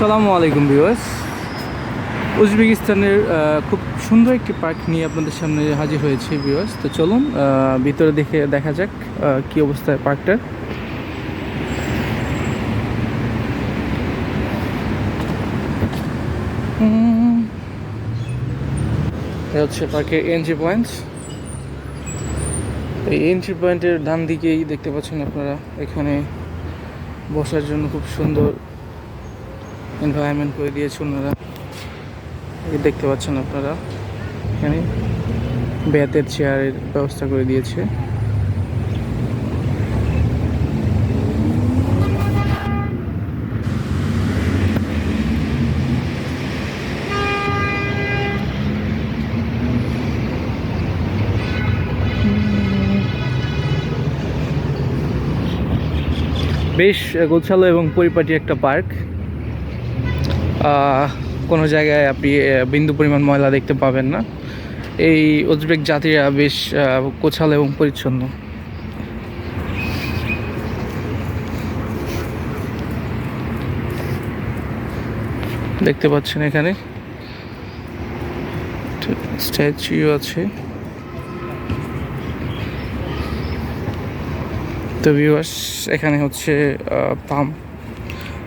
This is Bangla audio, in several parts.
আসসালামু আলাইকুম ভিউয়ার্স। উজবেকিস্তানের খুব সুন্দর একটি পার্ক নিয়ে আপনাদের সামনে হাজির হয়েছে ভিউয়ার্স। তো চলুন ভিতরে দেখে দেখা যাক কি অবস্থায় পার্কটার। হচ্ছে পার্কের এন্ট্রি পয়েন্ট এই এন্ট্রি পয়েন্টের ডান দিকেই দেখতে পাচ্ছেন আপনারা, এখানে বসার জন্য খুব সুন্দর এনভায়রনমেন্ট করে দিয়েছে ওনারা। দেখতে পাচ্ছেন আপনারা, এখানে বেতের চেয়ারের ব্যবস্থা করে দিয়েছে। বেশ গোছালো এবং পরিপাটি একটা পার্ক। কোনো জায়গায় আপনি বিন্দু পরিমাণ ময়লা দেখতে পাবেন না। এই উজবেক জাতিরা বেশ কোছাল এবং পরিচ্ছন্ন। দেখতে পাচ্ছেন এখানে। স্ট্যাচু আছে। তো ভিউয়ার্স এখানে হচ্ছে পাম্প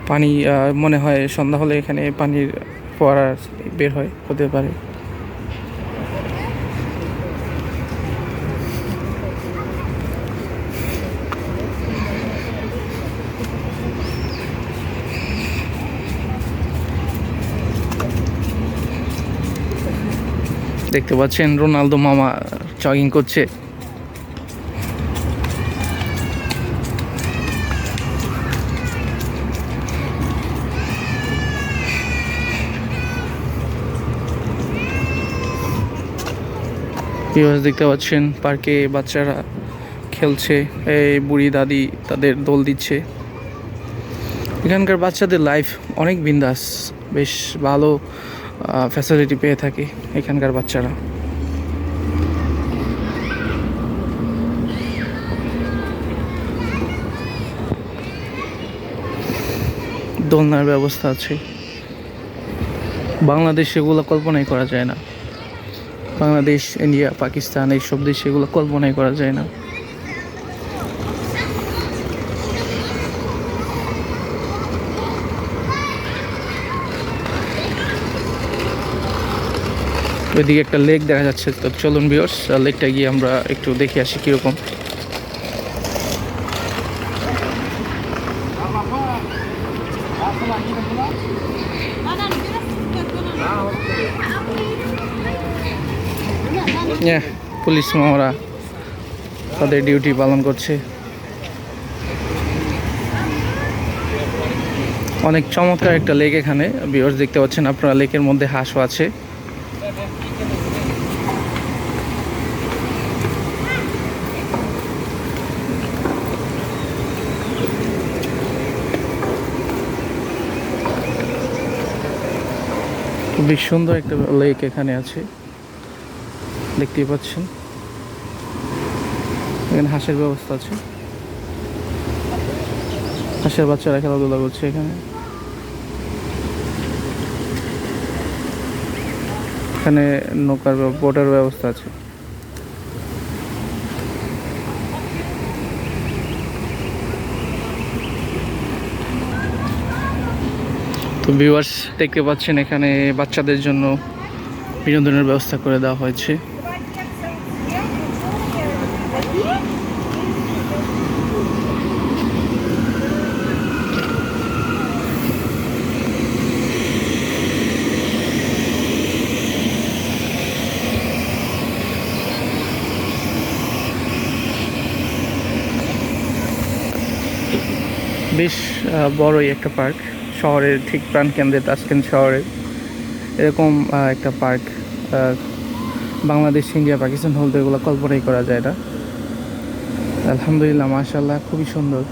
পানি মনে হয় সন্ধ্যা হলে এখানে পানির ফোয়ারা বের হয়, হতে পারে। দেখতে পাচ্ছেন, রোনালদো মামা জগিং করছে। ভিউয়ার্স দেখতে পাচ্ছেন, পার্কে বাচ্চারা খেলছে, এই বুড়ি দাদি তাদের দোল দিচ্ছে। এখানকার বাচ্চাদের লাইফ অনেক বিন্দাস, বেশ ভালো ফ্যাসিলিটি পেয়ে থাকে এখানকার বাচ্চারা। দোলনার ব্যবস্থা আছে। বাংলাদেশে এগুলো কল্পনাই করা যায় না। বাংলাদেশ ইন্ডিয়া পাকিস্তান এইসব দেশে এগুলো কল্পনাই করা যায় না। ওইদিকে একটা লেক দেখা যাচ্ছে। তো চলুন বিয়র্স লেকটা গিয়ে আমরা একটু দেখে আসি কীরকম। Yeah, পুলিশ মামারা তাদের ডিউটি পালন করছে। অনেক চমৎকার একটা লেক এখানে বিয়র্স দেখতে পাচ্ছেন আপনারা, লেকের মধ্যে হাঁসও আছে। খুবই সুন্দর একটা লেক এখানে আছে। দেখতেই পাচ্ছেন। এখানে হাঁসের ব্যবস্থা আছে। হাঁসের বাচ্চারা খেলাধুলা করছে এখানে। এখানে নৌকার বোটের ব্যবস্থা আছে। তো ভিউয়ার্স দেখতে পাচ্ছেন এখানে বাচ্চাদের জন্য বিনোদনের ব্যবস্থা করে দেওয়া হয়েছে। বেশ বড়ই একটা পার্ক। শহরের ঠিক প্রাণকেন্দ্রে তাসকেন্দ শহরের এরকম একটা পার্ক বাংলাদেশ, ইন্ডিয়া, পাকিস্তান হলতে এগুলো কল্পনাই করা যায় না। আলহামদুলিল্লাহ মাশাল্লাহ খুবই সুন্দর।